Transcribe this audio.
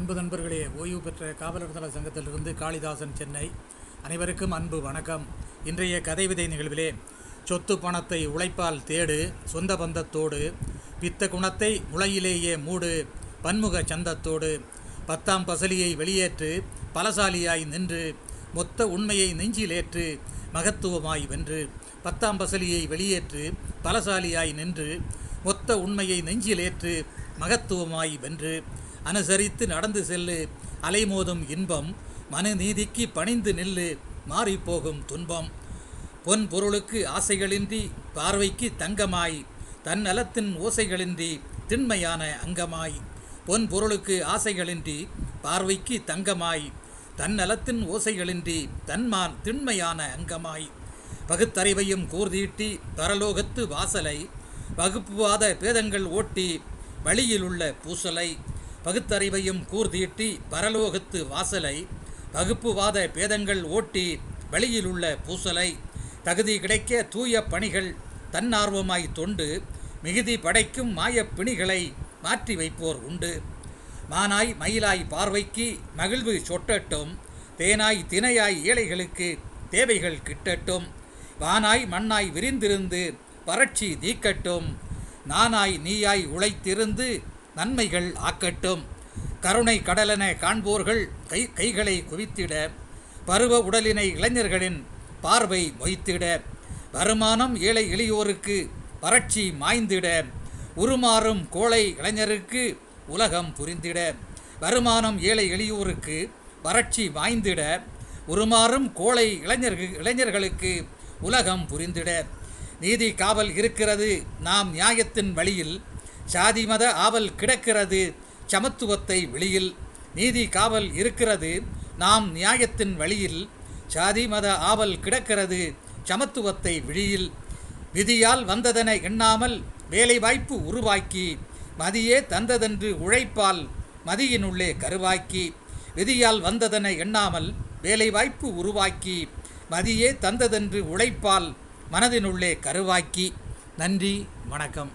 அன்பு நண்பர்களே ஓய்வு பெற்ற காவலர் தள சங்கத்திலிருந்து காளிதாசன் சென்னை. அனைவருக்கும் அன்பு வணக்கம். இன்றைய கதை விதை நிகழ்விலே சொத்து பணத்தை உழைப்பால் தேடு சொந்த பந்தத்தோடு பித்த குணத்தை முளையிலேயே மூடு பன்முக சந்தத்தோடு பத்தாம் பசலியை வெளியேற்று பலசாலியாய் நின்று மொத்த உண்மையை நெஞ்சிலேற்று மகத்துவமாய் வென்று பத்தாம் பசலியை வெளியேற்று பலசாலியாய் நின்று மொத்த உண்மையை நெஞ்சிலேற்று மகத்துவமாய் வென்று அனுசரித்து நடந்து செல்லு. அலைமோதும் இன்பம் மனநீதிக்கு பணிந்து நில்லு. மாறிப்போகும் துன்பம். பொன் பொருளுக்கு ஆசைகளின்றி பார்வைக்கு தங்கமாய். தன் நலத்தின் ஓசைகளின்றி திண்மையான அங்கமாய். பொன் பொருளுக்கு ஆசைகளின்றி பார்வைக்கு தங்கமாய். தன் நலத்தின் ஓசைகளின்றி தன்மான் திண்மையான அங்கமாய். பகுத்தறிவையும் கூர்தீட்டி பரலோகத்து வாசலை. வகுப்புவாத பேதங்கள் ஓட்டி வழியிலுள்ள பூசலை. பகுத்தறிவையும் கூர்தீட்டி பரலோகத்து வாசலை வகுப்புவாத பேதங்கள் ஓட்டி வழியிலுள்ள பூசலை தகுதி கிடைக்க தூய பணிகள் தன்னார்வமாய் தொண்டு மிகுதி படைக்கும் மாயப் பிணிகளை மாற்றி வைப்போர் உண்டு. மானாய் மயிலாய் பார்வைக்கு மகிழ்வு சொட்டட்டும் தேனாய் தினையாய் ஏழைகளுக்கு தேவைகள் கிட்டட்டும் வானாய் மண்ணாய் விரிந்திருந்து வறட்சி நீக்கட்டும் நானாய் நீயாய் உழைத்திருந்து நன்மைகள் ஆக்கட்டும். கருணை கடலென காண்போர்கள் கை கைகளை குவித்திட. பருவ உடலினை இளைஞர்களின் பார்வை மொய்த்திட. வருமானம் ஏழை எளியோருக்கு வறட்சி மாய்ந்திட. உருமாறும் கோழை இளைஞருக்கு உலகம் புரிந்திட. வருமானம் ஏழை எளியோருக்கு வறட்சி வாய்ந்திட உருமாறும் கோழை இளைஞர்கள் இளைஞர்களுக்கு உலகம் புரிந்திட. நீதி காவல் இருக்கிறது. நாம் நியாயத்தின் வழியில் சாதி மத ஆவல் கிடக்கிறது. சமத்துவத்தை வெளியில் நீதி காவல் இருக்கிறது. நாம் நியாயத்தின் வழியில் சாதி மத ஆவல் கிடக்கிறது. சமத்துவத்தை விழியில் விதியால் வந்ததென எண்ணாமல் வேலைவாய்ப்பு உருவாக்கி மதியே தந்ததென்று உழைப்பால் மதியினுள்ளே கருவாக்கி விதியால் வந்ததென எண்ணாமல் வேலைவாய்ப்பு உருவாக்கி மதியே தந்ததென்று உழைப்பால் மனதினுள்ளே கருவாக்கி. நன்றி வணக்கம்.